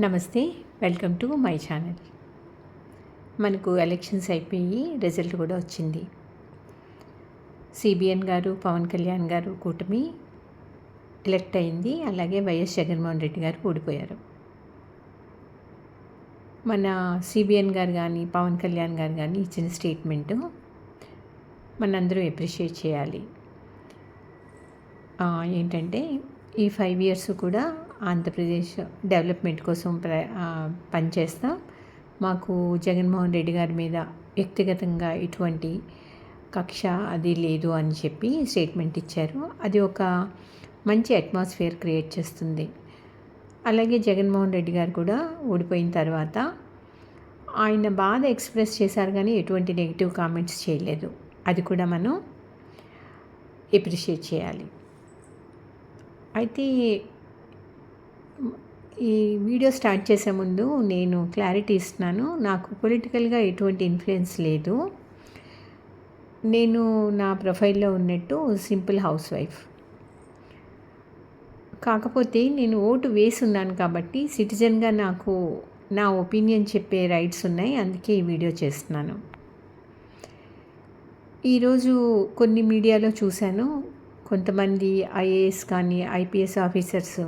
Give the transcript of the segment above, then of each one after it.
నమస్తే welcome to my channel. మనకు elections అయిపోయి రిజల్ట్ కూడా వచ్చింది. సిబిఎన్ గారు పవన్ కళ్యాణ్ గారు కూటమి ఎలక్ట్ అయింది. అలాగే వైఎస్ జగన్మోహన్ రెడ్డి గారు ఓడిపోయారు. మన సిబిఎన్ గారు కానీ పవన్ కళ్యాణ్ గారు కానీ ఇచ్చిన స్టేట్మెంటు మనందరూ ఎప్రిషియేట్ చేయాలి. ఏంటంటే ఈ ఫైవ్ ఇయర్స్ కూడా ఆంధ్రప్రదేశ్ డెవలప్మెంట్ కోసం ప్ర పనిచేస్తాం. మాకు జగన్మోహన్ రెడ్డి గారి మీద వ్యక్తిగతంగా ఎటువంటి కక్ష అది లేదు అని చెప్పి స్టేట్మెంట్ ఇచ్చారు. అది ఒక మంచి అట్మాస్ఫియర్ క్రియేట్ చేస్తుంది. అలాగే జగన్మోహన్ రెడ్డి గారు కూడా ఓడిపోయిన తర్వాత ఆయన బాధ ఎక్స్ప్రెస్ చేశారు కానీ ఎటువంటి నెగిటివ్ కామెంట్స్ చేయలేదు. అది కూడా మనం ఎప్రిషియేట్ చేయాలి. అయితే ఈ వీడియో స్టార్ట్ చేసే ముందు నేను క్లారిటీ ఇస్తున్నాను. నాకు పొలిటికల్గా ఎటువంటి ఇన్ఫ్లుయెన్స్ లేదు. నేను నా ప్రొఫైల్లో ఉన్నట్టు సింపుల్ హౌస్ వైఫ్. కాకపోతే నేను ఓటు వేసి ఉన్నాను కాబట్టి సిటిజన్గా నాకు నా ఒపీనియన్ చెప్పే రైట్స్ ఉన్నాయి. అందుకే ఈ వీడియో చేస్తున్నాను. ఈరోజు కొన్ని మీడియాలో చూశాను. కొంతమంది ఐఏఎస్ కానీ ఐపీఎస్ ఆఫీసర్స్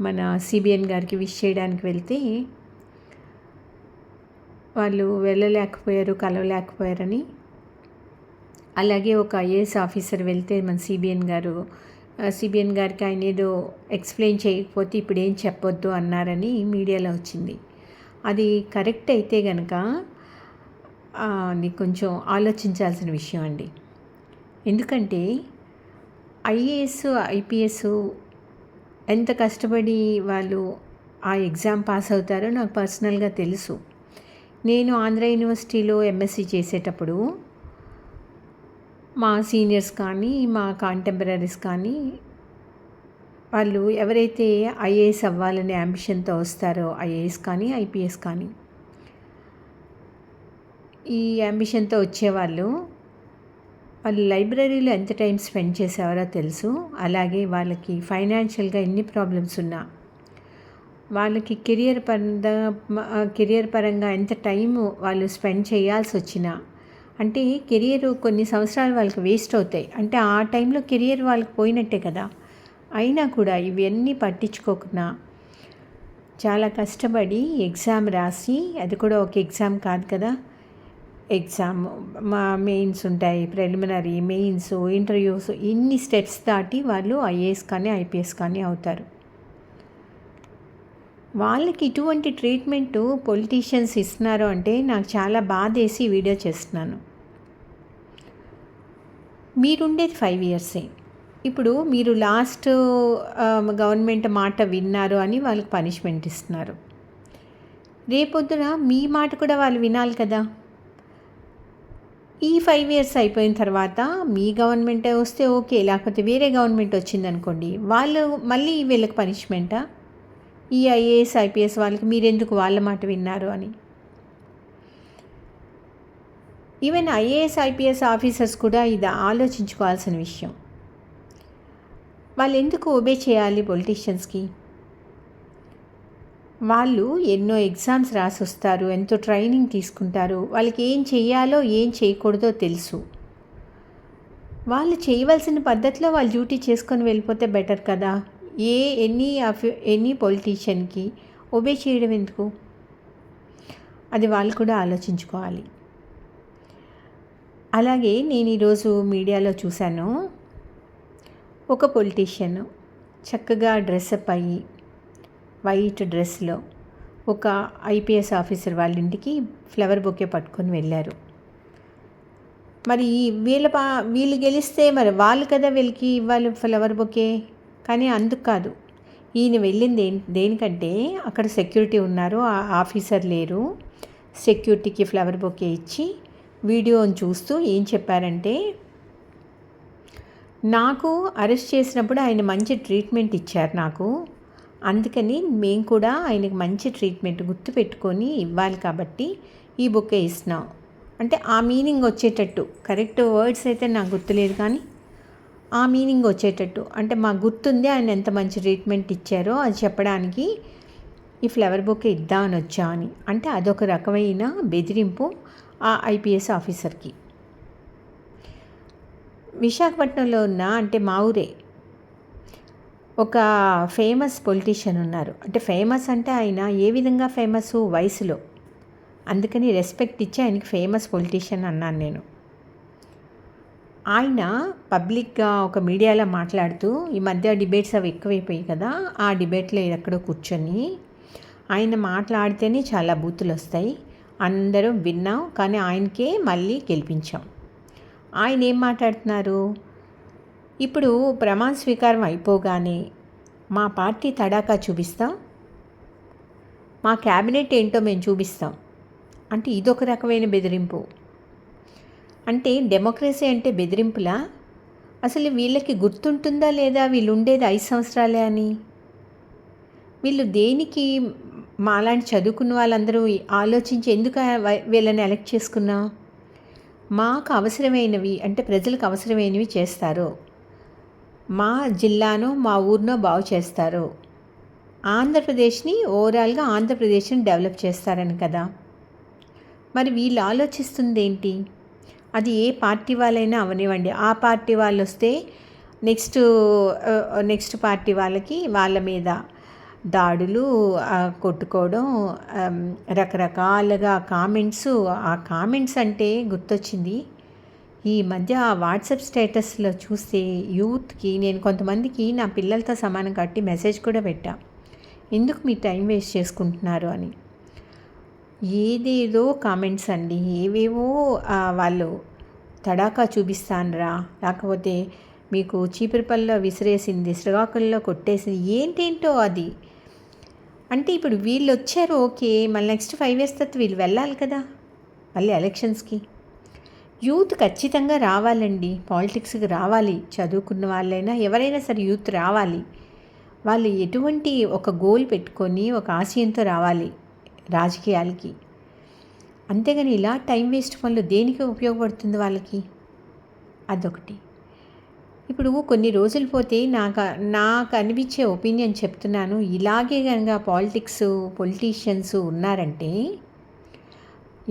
మన సిబిఎన్ గారికి విష్ చేయడానికి వెళ్తే వాళ్ళు వెళ్ళలేకపోయారు కలవలేకపోయారని. అలాగే ఒక ఐఏఎస్ ఆఫీసర్ వెళ్తే మన సిబిఎన్ గారు సిబిఎన్ గారికి ఆయన ఏదో ఎక్స్ప్లెయిన్ చేయకపోతే ఇప్పుడు ఏం చెప్పొద్దు అన్నారని మీడియాలో వచ్చింది. అది కరెక్ట్ అయితే కనుక అది కొంచెం ఆలోచించాల్సిన విషయం అండి. ఎందుకంటే ఐఏఎస్ ఐపీఎస్ ఎంత కష్టపడి వాళ్ళు ఆ ఎగ్జామ్ పాస్ అవుతారో నాకు పర్సనల్గా తెలుసు. నేను ఆంధ్ర యూనివర్సిటీలో ఎంఎస్సి చేసేటప్పుడు మా సీనియర్స్ కానీ మా కాంటెంపరీస్ కానీ వాళ్ళు ఎవరైతే ఐఏఎస్ అవ్వాలనే అంబిషన్తో వస్తారో ఐఏఎస్ కానీ ఐపీఎస్ కానీ ఈ అంబిషన్తో వచ్చేవాళ్ళు వాళ్ళు లైబ్రరీలో ఎంత టైం స్పెండ్ చేసేవారో తెలుసు. అలాగే వాళ్ళకి ఫైనాన్షియల్గా ఎన్ని ప్రాబ్లమ్స్ ఉన్నా వాళ్ళకి కెరియర్ పరంగా కెరియర్ పరంగా ఎంత టైం వాళ్ళు స్పెండ్ చేయాల్సి వచ్చినా అంటే కెరియర్ కొన్ని సంవత్సరాలు వాళ్ళకి వేస్ట్ అవుతాయి. అంటే ఆ టైంలో కెరియర్ వాళ్ళకి పోయినట్టే కదా. అయినా కూడా ఇవన్నీ పట్టించుకోకుండా చాలా కష్టపడి ఎగ్జామ్ రాసి అది కూడా ఒక ఎగ్జామ్ కాదు కదా ఎగ్జామ్ మా మెయిన్స్ ఉంటాయి ప్రిలిమినరీ మెయిన్స్ ఇంటర్వ్యూస్ ఇన్ని స్టెప్స్ దాటి వాళ్ళు ఐఏఎస్ కానీ ఐపీఎస్ కానీ అవుతారు. వాళ్ళకి ఇటువంటి ట్రీట్మెంట్ పొలిటీషియన్స్ ఇస్తున్నారు అంటే నాకు చాలా బాధేసి వీడియో చేస్తున్నాను. మీరుండేది ఫైవ్ ఇయర్సే. ఇప్పుడు మీరు లాస్ట్ గవర్నమెంట్ మాట విన్నారు అని వాళ్ళకి పనిష్మెంట్ ఇస్తున్నారు. రేపొద్దున మీ మాట కూడా వాళ్ళు వినాలి కదా? ఈ ఫైవ్ ఇయర్స్ అయిపోయిన తర్వాత మీ గవర్నమెంటే వస్తే ఓకే లేకపోతే వేరే గవర్నమెంట్ వచ్చిందనుకోండి వాళ్ళు మళ్ళీ వీళ్ళకి పనిష్మెంటా ఈ ఐఏఎస్ ఐపీఎస్ వాళ్ళకి మీరెందుకు వాళ్ళ మాట విన్నారు అని? ఈవెన్ ఐఏఎస్ ఐపీఎస్ ఆఫీసర్స్ కూడా ఇది ఆలోచించుకోవాల్సిన విషయం. వాళ్ళు ఎందుకు ఒబే చేయాలి పొలిటీషియన్స్కి వాళ్ళు ఎన్నో ఎగ్జామ్స్ రాసి వస్తారు ఎంతో ట్రైనింగ్ తీసుకుంటారు. వాళ్ళకి ఏం చేయాలో ఏం చేయకూడదో తెలుసు. వాళ్ళు చేయవలసిన పద్ధతిలో వాళ్ళు డ్యూటీ చేసుకొని వెళ్ళిపోతే బెటర్ కదా. ఏ ఎనీ అఫి ఎనీ పొలిటీషియన్కి ఒబే చేయడం ఎందుకు? అది వాళ్ళు కూడా ఆలోచించుకోవాలి. అలాగే నేను ఈరోజు మీడియాలో చూశాను. ఒక పొలిటీషియన్ చక్కగా డ్రెస్అప్ అయ్యి వైట్ డ్రెస్లో ఒక ఐపీఎస్ ఆఫీసర్ వాళ్ళ ఇంటికి ఫ్లవర్ బొకే పట్టుకొని వెళ్ళారు. మరి వీళ్ళ పా వీళ్ళు గెలిస్తే మరి వాళ్ళు కదా వీళ్ళకి ఇవ్వాలి ఫ్లవర్ బొకే? కానీ అందుకు కాదు. ఈయన వెళ్ళింది దేనికంటే అక్కడ సెక్యూరిటీ ఉన్నారు ఆ ఆఫీసర్ లేరు. సెక్యూరిటీకి ఫ్లవర్ బొకే ఇచ్చి వీడియోని చూస్తూ ఏం చెప్పారంటే నాకు అరెస్ట్ చేసినప్పుడు ఆయన మంచి ట్రీట్మెంట్ ఇచ్చారు నాకు. అందుకని మేము కూడా ఆయనకి మంచి ట్రీట్మెంట్ గుర్తుపెట్టుకొని ఇవ్వాలి కాబట్టి ఈ బుక్ ఇస్తున్నాం. అంటే ఆ మీనింగ్ వచ్చేటట్టు. కరెక్ట్ వర్డ్స్ అయితే నాకు గుర్తులేదు కానీ ఆ మీనింగ్ వచ్చేటట్టు. అంటే మాకు గుర్తుంది ఆయన ఎంత మంచి ట్రీట్మెంట్ ఇచ్చారో అది చెప్పడానికి ఈ ఫ్లవర్ బొకే ఇద్దామని వచ్చా అని. అంటే అదొక రకమైన బెదిరింపు ఆ ఐపీఎస్ ఆఫీసర్కి. విశాఖపట్నంలో ఉన్న అంటే మా ఊరే ఒక ఫేమస్ పొలిటీషియన్ ఉన్నారు. అంటే ఫేమస్ అంటే ఆయన ఏ విధంగా ఫేమస్? వయసులో. అందుకని రెస్పెక్ట్ ఇచ్చి ఆయనకి ఫేమస్ పొలిటీషియన్ అన్నాను నేను. ఆయన పబ్లిక్గా ఒక మీడియాలో మాట్లాడుతూ ఈ మధ్య డిబేట్స్ అవి ఎక్కువైపోయాయి కదా ఆ డిబేట్లో ఎక్కడో కూర్చొని ఆయన మాట్లాడితేనే చాలా బూతులు వస్తాయి అందరం విన్నాం కానీ ఆయనకే మళ్ళీ గెలిపించాం. ఆయన ఏం మాట్లాడుతున్నారు? ఇప్పుడు ప్రమాణ స్వీకారం అయిపోగానే మా పార్టీ తడాకా చూపిస్తాం? మా క్యాబినెట్ ఏంటో మేము చూపిస్తాం. అంటే ఇదొక రకమైన బెదిరింపు. అంటే డెమోక్రసీ అంటే బెదిరింపులా? అసలు వీళ్ళకి గుర్తుంటుందా లేదా? వీళ్ళు ఉండేది ఐదు సంవత్సరాలే అని. వీళ్ళు దేనికి మాలాంటి చదువుకున్న వాళ్ళందరూ ఆలోచించి ఎందుకు వీళ్ళని ఎలక్ట్ చేసుకున్నా? మాకు అవసరమైనవి అంటే ప్రజలకు అవసరమైనవి చేస్తారు? మా జిల్లాను మా ఊరినో బాగు చేస్తారు. ఆంధ్రప్రదేశ్ని ఓవరాల్గా ఆంధ్రప్రదేశ్ని డెవలప్ చేస్తారని కదా. మరి వీళ్ళు ఆలోచిస్తుంది ఏంటి అది ఏ పార్టీ వాళ్ళైనా అవనివ్వండి. ఆ పార్టీ వాళ్ళు వస్తే నెక్స్ట్ నెక్స్ట్ పార్టీ వాళ్ళకి వాళ్ళ మీద దాడులు కొట్టుకోవడం రకరకాలుగా కామెంట్స్ ఆ కామెంట్స్ అంటే గుర్తొచ్చింది. ఈ మధ్య వాట్సాప్ స్టేటస్లో చూస్తే యూత్కి నేను కొంతమందికి నా పిల్లలతో సమానం కట్టి మెసేజ్ కూడా పెట్టా. ఎందుకు మీ టైం వేస్ట్ చేసుకుంటున్నారు అని? ఏదేదో కామెంట్స్ అండి. ఏవేవో వాళ్ళు తడాకా చూపిస్తానరా. లేకపోతే మీకు చీపురుపల్లో విసిరేసింది శ్రీకాకుళంలో కొట్టేసింది ఏంటేంటో అది? అంటే ఇప్పుడు వీళ్ళు వచ్చారు ఓకే. మళ్ళీ నెక్స్ట్ ఫైవ్ ఇయర్స్ తర్వాత వీళ్ళు వెళ్ళాలి కదా? మళ్ళీ ఎలక్షన్స్కి. యూత్ ఖచ్చితంగా రావాలండి. పాలిటిక్స్కి రావాలి. చదువుకున్న వాళ్ళైనా ఎవరైనా సరే యూత్ రావాలి. వాళ్ళు ఎటువంటి ఒక గోల్ పెట్టుకొని ఒక ఆశయంతో రావాలి రాజకీయాలకి. అంతేగాని ఇలా టైం వేస్ట్ పనులు దేనికి ఉపయోగపడుతుంది వాళ్ళకి? అదొకటి. ఇప్పుడు కొన్ని రోజులు పోతే నాకు నాకు అనిపించే ఒపీనియన్ చెప్తున్నాను. ఇలాగే కనుక పాలిటిక్స్ పొలిటీషియన్స్ ఉన్నారంటే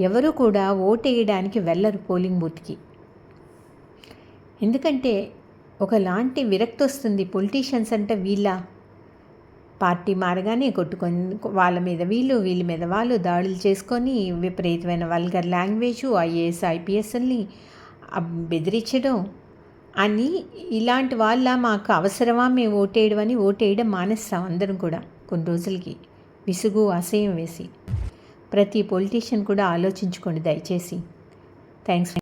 ఎవరు కూడా ఓటేయడానికి వెళ్ళరు పోలింగ్ బూత్కి. ఎందుకంటే ఒకలాంటి విరక్తి వస్తుంది పొలిటీషియన్స్ అంటే వీళ్ళ పార్టీ మారగానే కొట్టుకొని వాళ్ళ మీద వీళ్ళు వీళ్ళ మీద వాళ్ళు దాడులు చేసుకొని విపరీతమైన వల్గర్ లాంగ్వేజు ఐఏఎస్ ఐపీఎస్ని బెదిరించడం అని ఇలాంటి వాళ్ళ మాకు అవసరమా మేము ఓటేయడం అని ఓటేయడం మానేస్తాం అందరం కూడా కొన్ని రోజులకి. విసుగు అసహ్యం వేసి. ప్రతి పొలిటీషియన్ కూడా ఆలోచించుకోండి దయచేసి. థ్యాంక్స్